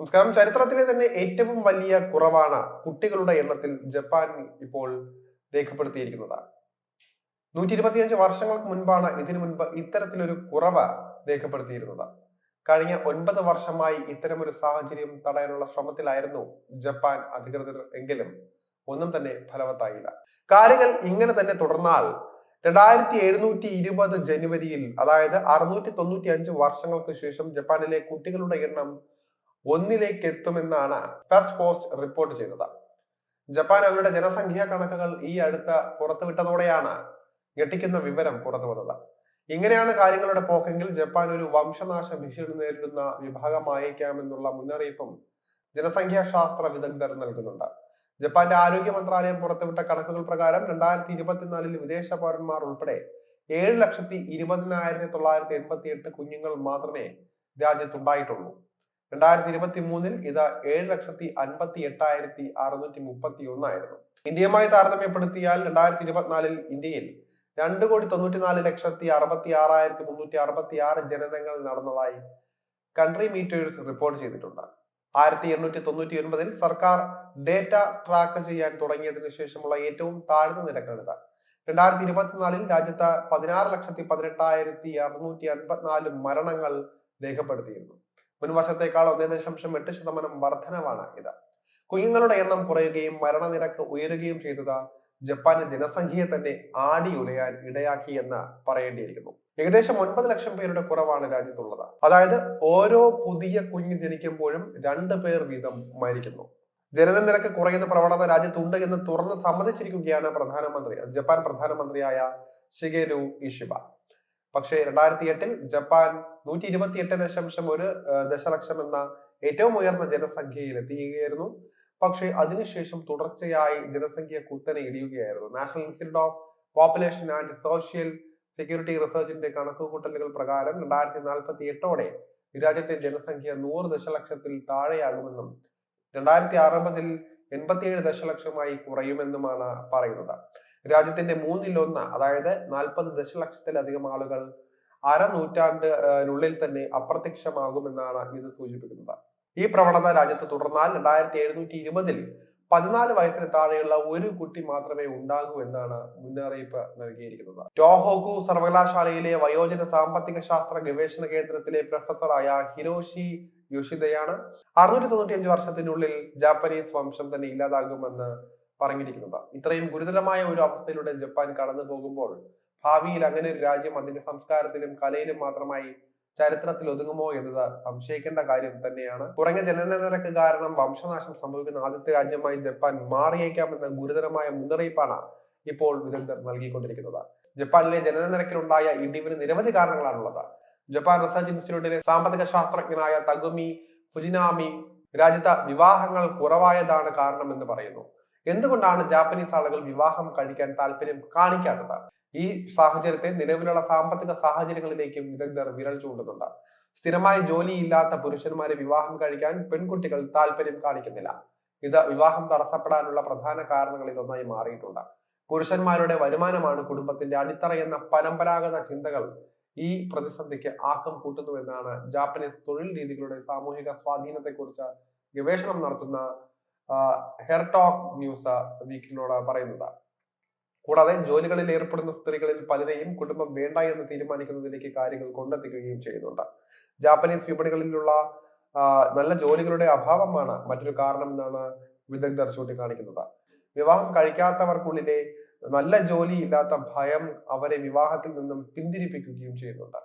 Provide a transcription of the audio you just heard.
നമസ്കാരം. ചരിത്രത്തിലെ തന്നെ ഏറ്റവും വലിയ കുറവാണ് കുട്ടികളുടെ എണ്ണത്തിൽ ജപ്പാൻ ഇപ്പോൾ രേഖപ്പെടുത്തിയിരിക്കുന്നത് നൂറ്റി ഇരുപത്തിയഞ്ച് വർഷങ്ങൾക്ക് മുൻപാണ് ഇതിനു മുൻപ് ഇത്തരത്തിലൊരു കുറവ് രേഖപ്പെടുത്തിയിരുന്നത്. കഴിഞ്ഞ ഒൻപത് വർഷമായി ഇത്തരമൊരു സാഹചര്യം തടയാനുള്ള ശ്രമത്തിലായിരുന്നു ജപ്പാൻ അധികൃതർ എങ്കിലും ഒന്നും തന്നെ ഫലവത്തായില്ല. കാര്യങ്ങൾ ഇങ്ങനെ തന്നെ തുടർന്നാൽ രണ്ടായിരത്തി എഴുന്നൂറ്റി ഇരുപത് ജനുവരിയിൽ അതായത് അറുന്നൂറ്റി തൊണ്ണൂറ്റി അഞ്ച് വർഷങ്ങൾക്ക് ശേഷം ജപ്പാനിലെ കുട്ടികളുടെ എണ്ണം ഒന്നിലേക്ക് എത്തുമെന്നാണ് ഫസ്റ്റ് പോസ്റ്റ് റിപ്പോർട്ട് ചെയ്തത്. ജപ്പാൻ അവരുടെ ജനസംഖ്യാ കണക്കുകൾ ഈ അടുത്ത പുറത്തുവിട്ടതോടെയാണ് ഞെട്ടിക്കുന്ന വിവരം പുറത്തു വന്നത് ഇങ്ങനെയാണ് കാര്യങ്ങളുടെ പോക്കെങ്കിൽ ജപ്പാൻ ഒരു വംശനാശ ഭീഷണി നേരിടുന്ന വിഭാഗമായേക്കാമെന്നുള്ള മുന്നറിയിപ്പും ജനസംഖ്യാശാസ്ത്ര വിദഗ്ധർ നൽകുന്നുണ്ട്. ജപ്പാന്റെ ആരോഗ്യ മന്ത്രാലയം പുറത്തുവിട്ട കണക്കുകൾ പ്രകാരം രണ്ടായിരത്തി ഇരുപത്തിനാലിൽ വിദേശ പൗരന്മാർ ഉൾപ്പെടെ ഏഴ് ലക്ഷത്തി ഇരുപതിനായിരത്തി തൊള്ളായിരത്തി എൺപത്തി എട്ട് കുഞ്ഞുങ്ങൾ മാത്രമേ രാജ്യത്തുണ്ടായിട്ടുള്ളൂ. രണ്ടായിരത്തി ഇരുപത്തി മൂന്നിൽ ഇത് ഏഴ് ലക്ഷത്തി അൻപത്തി എട്ടായിരത്തി അറുന്നൂറ്റി മുപ്പത്തി ഒന്നായിരുന്നു ഇന്ത്യയുമായി താരതമ്യപ്പെടുത്തിയാൽ രണ്ടായിരത്തി ഇരുപത്തിനാലിൽ ഇന്ത്യയിൽ രണ്ട് കോടി തൊണ്ണൂറ്റിനാല് ലക്ഷത്തി അറുപത്തി ആറായിരത്തി മുന്നൂറ്റി അറുപത്തി ആറ് ജനനങ്ങൾ നടന്നതായി കൺട്രി മീറ്റേഴ്സ് റിപ്പോർട്ട് ചെയ്തിട്ടുണ്ട്. ആയിരത്തി എണ്ണൂറ്റി തൊണ്ണൂറ്റി ഒൻപതിൽ സർക്കാർ ഡേറ്റ ട്രാക്ക് ചെയ്യാൻ തുടങ്ങിയതിനു ശേഷമുള്ള ഏറ്റവും താഴ്ന്ന നിരക്കാണിത്. രണ്ടായിരത്തി ഇരുപത്തിനാലിൽ രാജ്യത്ത് പതിനാറ് ലക്ഷത്തി പതിനെട്ടായിരത്തി അറുന്നൂറ്റി അൻപത്തിനാല് മരണങ്ങൾ രേഖപ്പെടുത്തിയിരുന്നു. മുൻ വർഷത്തേക്കാൾ ഒന്നേ ദശാംശം എട്ട് ശതമാനം വർധനവാണ് ഇത്. കുഞ്ഞുങ്ങളുടെ എണ്ണം കുറയുകയും മരണനിരക്ക് ഉയരുകയും ചെയ്തത് ജപ്പാന്റെ ജനസംഖ്യയെ തന്നെ ആടി ഉലയാൻ ഇടയാക്കി എന്ന് പറയേണ്ടിയിരിക്കുന്നു. ഏകദേശം ഒൻപത് ലക്ഷം പേരുടെ കുറവാണ് രാജ്യത്തുള്ളത്. അതായത് ഓരോ പുതിയ കുഞ്ഞ് ജനിക്കുമ്പോഴും രണ്ട് പേർ വീതം മരിക്കുന്നു. ജനന നിരക്ക് കുറയുന്ന പ്രവണത രാജ്യത്തുണ്ട് എന്ന് തുറന്ന് സമ്മതിച്ചിരിക്കുകയാണ് പ്രധാനമന്ത്രി ജപ്പാൻ പ്രധാനമന്ത്രിയായ ഷിഗേരു ഇഷിബ. പക്ഷേ രണ്ടായിരത്തി എട്ടിൽ ജപ്പാൻ നൂറ്റി ഇരുപത്തി എട്ട് ദശാംശം ഒരു ദശലക്ഷം എന്ന ഏറ്റവും ഉയർന്ന ജനസംഖ്യയിൽ എത്തിക്കുകയായിരുന്നു പക്ഷേ അതിനുശേഷം തുടർച്ചയായി ജനസംഖ്യ കുത്തനെ ഇടിയുകയായിരുന്നു. National institute of population and social security റിസർച്ചിന്റെ കണക്കുകൂട്ടലുകൾ പ്രകാരം രണ്ടായിരത്തി നാൽപ്പത്തി എട്ടോടെ രാജ്യത്തെ ജനസംഖ്യ നൂറ് ദശലക്ഷത്തിൽ താഴെയാകുമെന്നും രണ്ടായിരത്തി അറുപതിൽ എൺപത്തിയേഴ് ദശലക്ഷമായി കുറയുമെന്നുമാണ് പറയുന്നത്. രാജ്യത്തിന്റെ മൂന്നിലൊന്ന് അതായത് നാൽപ്പത് ദശലക്ഷത്തിലധികം ആളുകൾ അര നൂറ്റാണ്ടിനുള്ളിൽ തന്നെ അപ്രത്യക്ഷമാകുമെന്നാണ് ഇത് സൂചിപ്പിക്കുന്നത്. ഈ പ്രവണത രാജ്യത്ത് തുടർന്നാൽ രണ്ടായിരത്തി എഴുന്നൂറ്റി ഇരുപതിൽ പതിനാല് വയസ്സിന് താഴെയുള്ള ഒരു കുട്ടി മാത്രമേ ഉണ്ടാകൂ എന്നാണ് മുന്നറിയിപ്പ് നൽകിയിരിക്കുന്നത്. ടോഹോഗു സർവകലാശാലയിലെ വയോജന സാമ്പത്തിക ശാസ്ത്ര ഗവേഷണ കേന്ദ്രത്തിലെ പ്രൊഫസറായ ഹിരോഷി യോഷിതയാണ്. അറുന്നൂറ്റി തൊണ്ണൂറ്റി അഞ്ച് വർഷത്തിനുള്ളിൽ ജാപ്പനീസ് വംശം തന്നെ ഇല്ലാതാകുമെന്ന് പറഞ്ഞിരിക്കുന്നത്. ഇത്രയും ഗുരുതരമായ ഒരു അവസ്ഥയിലൂടെ ജപ്പാൻ കടന്നു പോകുമ്പോൾ ഭാവിയിൽ അങ്ങനെ ഒരു രാജ്യം അതിന്റെ സംസ്കാരത്തിലും കലയിലും മാത്രമായി ചരിത്രത്തിൽ ഒതുങ്ങുമോ എന്നത് സംശയിക്കേണ്ട കാര്യം തന്നെയാണ്. കുറഞ്ഞ ജനന നിരക്ക് കാരണം വംശനാശം സംഭവിക്കുന്ന ആദ്യത്തെ രാജ്യമായി ജപ്പാൻ മാറിയേക്കാമെന്ന ഗുരുതരമായ മുന്നറിയിപ്പാണ് ഇപ്പോൾ വിദഗ്ധർ നൽകിക്കൊണ്ടിരിക്കുന്നത്. ജപ്പാനിലെ ജനന നിരക്കിലുണ്ടായ ഇടിവിന് നിരവധി കാരണങ്ങളാണുള്ളത്. ജപ്പാൻ റിസർച്ച് ഇൻസ്റ്റിറ്റ്യൂട്ടിലെ സാമ്പത്തിക ശാസ്ത്രജ്ഞനായ തഗുമി ഫുജിനാമി രാജ്യത്ത് വിവാഹങ്ങൾ കുറവായതാണ് കാരണമെന്ന് പറയുന്നു. എന്തുകൊണ്ടാണ് ജാപ്പനീസ് ആളുകൾ വിവാഹം കഴിക്കാൻ താല്പര്യം കാണിക്കാത്തത്? ഈ സാഹചര്യത്തെ നിലവിലുള്ള സാമ്പത്തിക സാഹചര്യങ്ങളിലേക്കും വിദഗ്ധർ വിരൽ ചൂണ്ടുന്നുണ്ട്? സ്ഥിരമായി ജോലിയില്ലാത്ത പുരുഷന്മാരെ വിവാഹം കഴിക്കാൻ പെൺകുട്ടികൾ താല്പര്യം കാണിക്കുന്നില്ല. ഇത് വിവാഹം തടസ്സപ്പെടാനുള്ള പ്രധാന കാരണങ്ങളിൽ ഒന്നായി മാറിയിട്ടുണ്ട്. പുരുഷന്മാരുടെ വരുമാനമാണ് കുടുംബത്തിന്റെ അടിത്തറ എന്ന പരമ്പരാഗത ചിന്തകൾ ഈ പ്രതിസന്ധിക്ക് ആക്കം കൂട്ടുന്നുവെന്നാണ് ജാപ്പനീസ് തൊഴിൽ രീതികളുടെ സാമൂഹിക സ്വാധീനത്തെക്കുറിച്ച് ഗവേഷണം നടത്തുന്ന ഹെർടോക് ന്യൂസ് വീക്കിനോട് പറയുന്നത്. കൂടാതെ ജോലികളിൽ ഏർപ്പെടുന്ന സ്ത്രീകളിൽ പലരെയും കുടുംബം വേണ്ട എന്ന് തീരുമാനിക്കുന്നതിലേക്ക് കാര്യങ്ങൾ കൊണ്ടെത്തിക്കുകയും ചെയ്യുന്നുണ്ട്. ജാപ്പനീസ് വിപണികളിലുള്ള നല്ല ജോലികളുടെ അഭാവമാണ് മറ്റൊരു കാരണം എന്നാണ് വിദഗ്ധർ ചൂണ്ടിക്കാണിക്കുന്നത്. വിവാഹം കഴിക്കാത്തവർക്കുള്ളിലെ നല്ല ജോലി ഇല്ലാത്ത ഭയം അവരെ വിവാഹത്തിൽ നിന്നും പിന്തിരിപ്പിക്കുകയും ചെയ്യുന്നുണ്ട്.